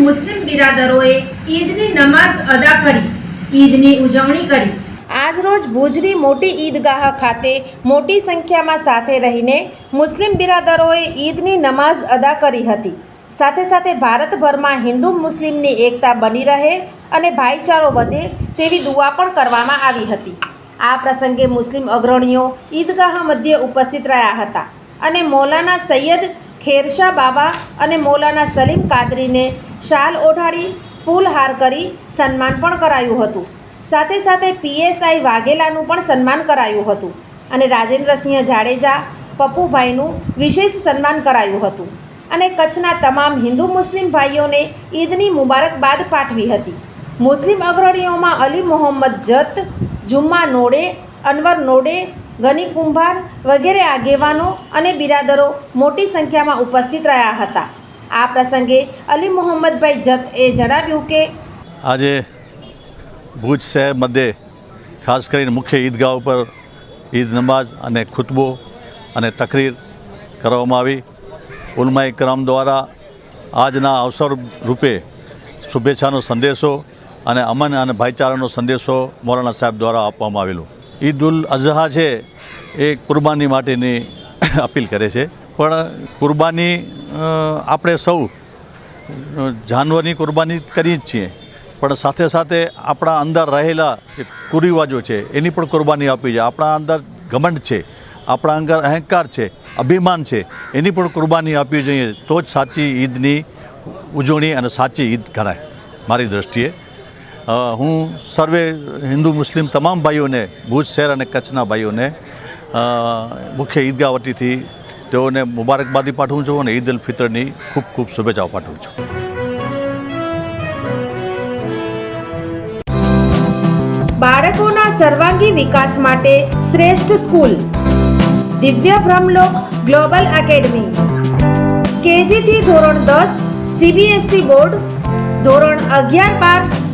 Muslim બિરાદરોએ ઈદની નમાઝ અદા કરી, ઈદની ઉજવણી કરી. આજરોજ ભુજની મોટી ઈદગાહ ખાતે મોટી સંખ્યામાં સાથે રહીને મુસ્લિમ બિરાદરોએ ઈદની નમાઝ અદા કરી હતી. સાથે સાથે ભારતભરમાં હિન્દુ મુસ્લિમની એકતા બની રહે અને ભાઈચારો વધે તેવી દુઆ પણ કરવામાં આવી હતી. આ પ્રસંગે મુસ્લિમ અગ્રણીઓ ઈદગાહ મધ્યે ઉપસ્થિત રહ્યા હતા અને મૌલાના સૈયદ ખેરશા બાબા અને મૌલાના સલીમ કાદરીને શાલ ઓઢાડી, ફૂલહાર કરી સન્માન પણ કરાયું હતું. સાથે સાથે પીએસઆઈ વાઘેલાનું પણ સન્માન કરાયું હતું અને રાજેન્દ્રસિંહ જાડેજા, પપ્પુભાઈનું વિશેષ સન્માન કરાયું હતું અને કચ્છના તમામ હિન્દુ મુસ્લિમ ભાઈઓને ઈદની મુબારકબાદ પાઠવી હતી. મુસ્લિમ અગ્રણીઓમાં અલી મોહમ્મદ જત, જુમ્મા નોડે, અનવર નોડે ગની કુંભાર વગેરે આગેવાનો અને બિરાદરો મોટી સંખ્યામાં ઉપસ્થિત રહ્યા હતા. આ પ્રસંગે અલી મોહમ્મદભાઈ જત એ જણાવ્યું કે આજે ભુજ શહેર મધ્યે ખાસ કરીને મુખ્ય ઈદગાહ ઉપર ઈદ નમાઝ અને ખુતબો અને તકરીર કરવામાં આવી. ઉલમાઈ ક્રમ દ્વારા આજના અવસર રૂપે શુભેચ્છાનો સંદેશો અને અમન અને ભાઈચારાનો સંદેશો મોરાણા સાહેબ દ્વારા આપવામાં આવેલો. ઈદ ઉલ અઝહા છે એ કુરબાની માટેની અપીલ કરે છે. પણ કુરબાની આપણે સૌ જાનવરની કુરબાની કરીએ જ છીએ. પણ સાથે સાથે આપણા અંદર રહેલા જે કુરિવાજો છે એની પણ કુરબાની આપવી છે. આપણા અંદર ઘમંડ છે આપણા અંદર અહંકાર છે અભિમાન છે એની પણ કુરબાની આપવી જોઈએ. તો જ સાચી ઈદની ઉજવણી અને સાચી ઈદ ગણાય. મારી દૃષ્ટિએ અ, હું સર્વે હિન્દુ મુસ્લિમ તમામ ભાઈઓને, ભુજ શહેર અને કચ્છના ભાઈઓને મુખ્ય ઈદગાહ વતીથી તેઓને મુબારકબાદી પાઠવું છું અને ઈદ ઉલ ફિત્રની ખૂબ ખૂબ શુભેચ્છાઓ પાઠવું છું. બાળકોના સર્વાંગી વિકાસ માટે શ્રેષ્ઠ સ્કૂલ. દિવ્ય બ્રહ્મલોક ગ્લોબલ એકેડમી. કેજીથી ધોરણ દસ, સીબીએસઈ બોર્ડ, ધોરણ અગિયાર બાર